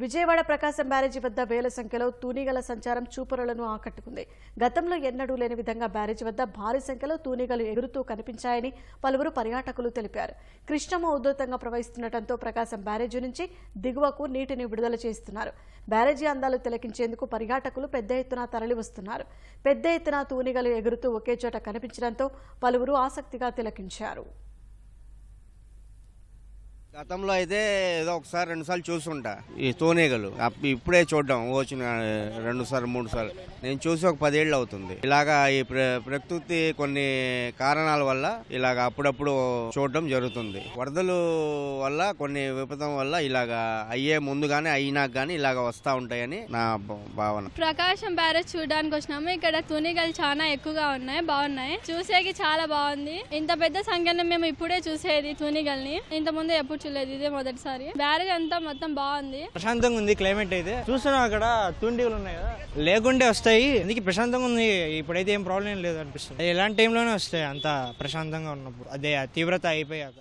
విజయవాడ ప్రకాశం బ్యారేజీ వద్ద వేల సంఖ్యలో తూనీగల సంచారం చూపరులను ఆకట్టుకుంది. గతంలో ఎన్నడూ లేని విధంగా బ్యారేజీ వద్ద భారీ సంఖ్యలో తూనీగలు ఎగురుతూ కనిపించాయని పలువురు పర్యాటకులు తెలిపారు. కృష్ణమ్మ ఉధృతంగా ప్రవహిస్తుండటంతో ప్రకాశం బ్యారేజీ నుంచి దిగువకు నీటిని విడుదల చేస్తున్నారు. బ్యారేజీ అందాలు తిలకించేందుకు పర్యాటకులు పెద్ద ఎత్తున తరలివస్తున్నారు. పెద్ద ఎత్తున తూనీగలు ఎగురుతూ ఒకే చోట కనిపించడంతో పలువురు ఆసక్తిగా తిలకించారు. గతంలో అయితే ఏదో ఒకసారి రెండు సార్లు చూసుంటా. ఈ తోనేగలు. అప్- ఇప్పుడే చూడడం. వచ్చిన రెండు సార్లు మూడు సార్లు. నేను చూసి ఒక పదేళ్ళు అవుతుంది. ఇలాగా ఈ ప్ర- ప్రకృతి కొన్ని కారణాల వల్ల ఇలాగ అప్పుడప్పుడు చూడడం జరుగుతుంది. వరదలు వల్ల కొన్ని విపదం వల్ల ఇలాగా అయ్యే ముందుగానే అయినాక కానీ ఇలాగ వస్తూ ఉంటాయని నా భావన. ప్రకాశం బ్యారేజ్ చూడడానికి వచ్చినాము. ఇక్కడ తునిగలు చాలా ఎక్కువగా ఉన్నాయి. బాగున్నాయి. చూసేకి చాలా బాగుంది. ఇంత పెద్ద సంఖ్యలో మేము ఇప్పుడే చూసేది తునిగల్ని. ఇంత ముందు ఎప్పుడు చూడలేదు ఇదే మొదటిసారి. బ్యారేజ్ అంతా మొత్తం బాగుంది. ప్రశాంతంగా ఉంది క్లైమేట్ అయితే. చూస్తున్నాం అక్కడ తూండీలు ఉన్నాయి కదా. లేకుంటే వస్తాయి. అందుకే ప్రశాంతంగా ఉంది. ఇప్పుడైతే ఏం ప్రాబ్లం లేదు అనిపిస్తుంది. ఎలాంటి టైంలోనే వస్తాయి అంత ప్రశాంతంగా ఉన్నప్పుడు. అదే తీవ్రత అయిపోయాక.